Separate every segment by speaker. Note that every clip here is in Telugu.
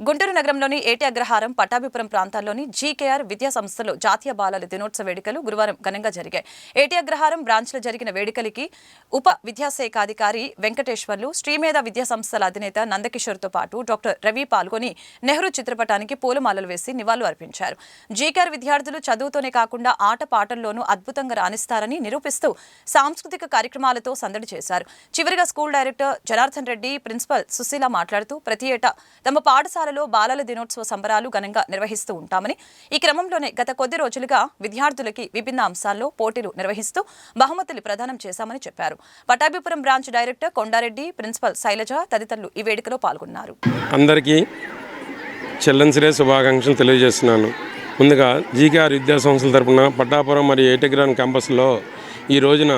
Speaker 1: గుంటూరు నగరంలోని ఏటి అగ్రహారం పట్టాభిపురం ప్రాంతాల్లోని జీకేఆర్ విద్యా సంస్థలో జాతీయ బాలల దినోత్సవ వేడుకలు గురువారం ఘనంగా జరిగాయి. ఏటి అగ్రహారం బ్రాంచ్లో జరిగిన వేడుకలకి ఉప విద్యాశాఖాధికారి వెంకటేశ్వర్లు శ్రీమేధ విద్యా సంస్థల అధినేత నందకిషోర్తో పాటు డాక్టర్ రవి పాల్గొని నెహ్రూ చిత్రపటానికి పూలమాలలు వేసి నివాళులు అర్పించారు. జీకేఆర్ విద్యార్థులు చదువుతోనే కాకుండా ఆట పాటల్లోనూ అద్భుతంగా రాణిస్తారని నిరూపిస్తూ సాంస్కృతిక కార్యక్రమాలతో సందడి చేశారు. చివరిగా school director Janardhan Reddy principal Sushila మాట్లాడుతూ ప్రతి ఏటా తమ పాఠశాల పాఠశాలలో బాలల దినోత్సవ సంబరాలు ఘనంగా నిర్వహిస్తూ ఉంటామని ఈ క్రమంలోనే గత కొద్ది రోజులుగా విద్యార్థులకి విభిన్న అంశాల్లో పోటీలు నిర్వహిస్తూ బహుమతులు ప్రదానం చేశామని చెప్పారు. Pattabhipuram branch director Konda Reddy principal Sailaja తదితరులు ఈ వేడుకలో పాల్గొన్నారు.
Speaker 2: అందరికీ చిల్డ్రన్స్ డే శుభాకాంక్షలు తెలియజేస్తున్నాను. ముందుగా జీకేఆర్ విద్యా సంస్థల తరపున పట్టాపురం మరియు ఏటగ్రాన్ క్యాంపస్లో ఈ రోజున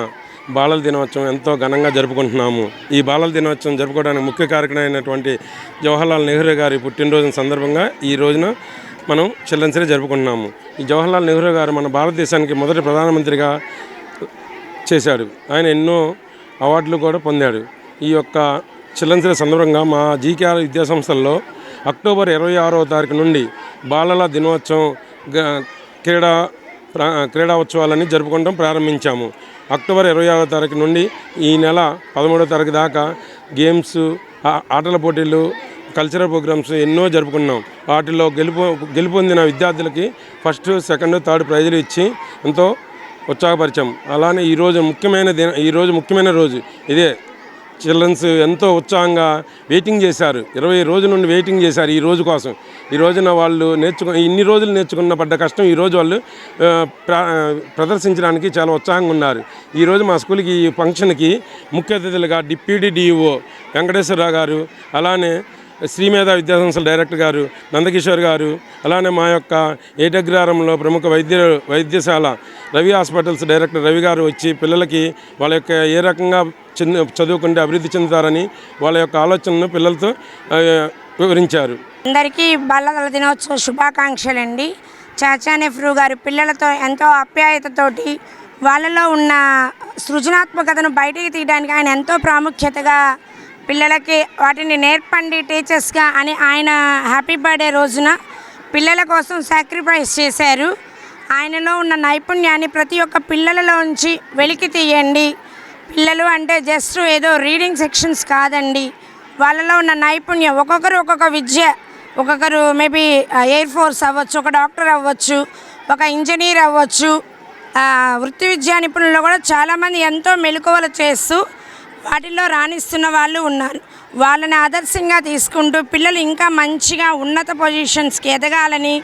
Speaker 2: బాలల దినోత్సవం ఎంతో ఘనంగా జరుపుకుంటున్నాము. ఈ బాలల దినోత్సవం జరుపుకోవడానికి ముఖ్య కార్యక్రమం అయినటువంటి జవహర్లాల్ నెహ్రూ గారి పుట్టినరోజు సందర్భంగా ఈ రోజున మనం చిల్డ్రన్స్ జరుపుకుంటున్నాము. ఈ జవహర్లాల్ నెహ్రూ గారు మన భారతదేశానికి మొదటి ప్రధానమంత్రిగా చేశాడు. ఆయన ఎన్నో అవార్డులు కూడా పొందాడు. ఈ యొక్క చిల్డ్రన్స్ సందర్భంగా మా జీకేఆర్ విద్యా సంస్థల్లో అక్టోబర్ ఇరవై ఆరవ తారీఖు నుండి బాలల దినోత్సవం క్రీడా క్రీడా ఉత్సవాలని జరుపుకోవడం ప్రారంభించాము. అక్టోబర్ ఇరవై ఆరో తారీఖు నుండి ఈ నెల పదమూడో తారీఖు దాకా గేమ్స్ ఆటల పోటీలు కల్చరల్ ప్రోగ్రామ్స్ ఎన్నో జరుపుకున్నాం. వాటిలో గెలుపు గెలుపొందిన విద్యార్థులకి ఫస్ట్ సెకండ్ థర్డ్ ప్రైజులు ఇచ్చి ఎంతో ఉత్సాహపరిచాం. అలానే ఈరోజు ముఖ్యమైన దిన ఈరోజు ముఖ్యమైన రోజు ఇదే. చిల్డ్రన్స్ ఎంతో ఉత్సాహంగా వెయిటింగ్ చేశారు. ఇరవై రోజుల నుండి వెయిటింగ్ చేశారు ఈ రోజు కోసం. ఈ రోజున వాళ్ళు నేర్చుకు ఇన్ని రోజులు నేర్చుకున్న పడ్డ కష్టం ఈ రోజు వాళ్ళు ప్రదర్శించడానికి చాలా ఉత్సాహంగా ఉన్నారు. ఈరోజు మా స్కూల్కి ఈ ఫంక్షన్కి ముఖ్య అతిథులుగా డిప్యూటీ డిఈఓ వెంకటేశ్వరరావు గారు అలానే శ్రీమేధ విద్యాసంస్థల డైరెక్టర్ గారు నందకిషోర్ గారు అలానే మా యొక్క ఏటగ్రహారంలో ప్రముఖ వైద్య వైద్యశాల రవి హాస్పిటల్స్ డైరెక్టర్ రవి గారు వచ్చి పిల్లలకి వాళ్ళ యొక్క ఏ రకంగా చదువుకుంటే అభివృద్ధి చెందుతారని వాళ్ళ యొక్క ఆలోచనను పిల్లలతో వివరించారు.
Speaker 3: అందరికీ బాలల దినోత్సవ శుభాకాంక్షలు అండి చాచా నెహ్రూ గారు పిల్లలతో ఎంతో ఆప్యాయతతోటి వాళ్ళలో ఉన్న సృజనాత్మకతను బయటికి తీయడానికి ఆయన ఎంతో ప్రాముఖ్యతగా పిల్లలకి వాటిని నేర్పండి టీచర్స్గా అని ఆయన హ్యాపీ బర్త్డే రోజున పిల్లల కోసం సాక్రిఫైస్ చేశారు. ఆయనలో ఉన్న నైపుణ్యాన్ని ప్రతి ఒక్క పిల్లలలోంచి వెలికి తీయండి. పిల్లలు అంటే జస్ట్ ఏదో రీడింగ్ సెక్షన్స్ కాదండి. వాళ్ళలో ఉన్న నైపుణ్యం ఒక్కొక్కరు ఒక్కొక్క విద్య ఒక్కొక్కరు మేబీ ఎయిర్ ఫోర్స్ అవ్వచ్చు ఒక డాక్టర్ అవ్వచ్చు ఒక ఇంజనీర్ అవ్వచ్చు వృత్తి విద్యా నిపుణులు కూడా చాలామంది ఎంతో మెలకువలు చేస్తూ వాటిల్లో రాణిస్తున్న వాళ్ళు ఉన్నారు. వాళ్ళని ఆదర్శంగా తీసుకుంటూ పిల్లలు ఇంకా మంచిగా ఉన్నత పొజిషన్స్కి ఎదగాలని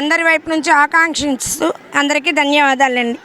Speaker 3: అందరి వైపు నుంచి ఆకాంక్షిస్తూ అందరికీ ధన్యవాదాలండి.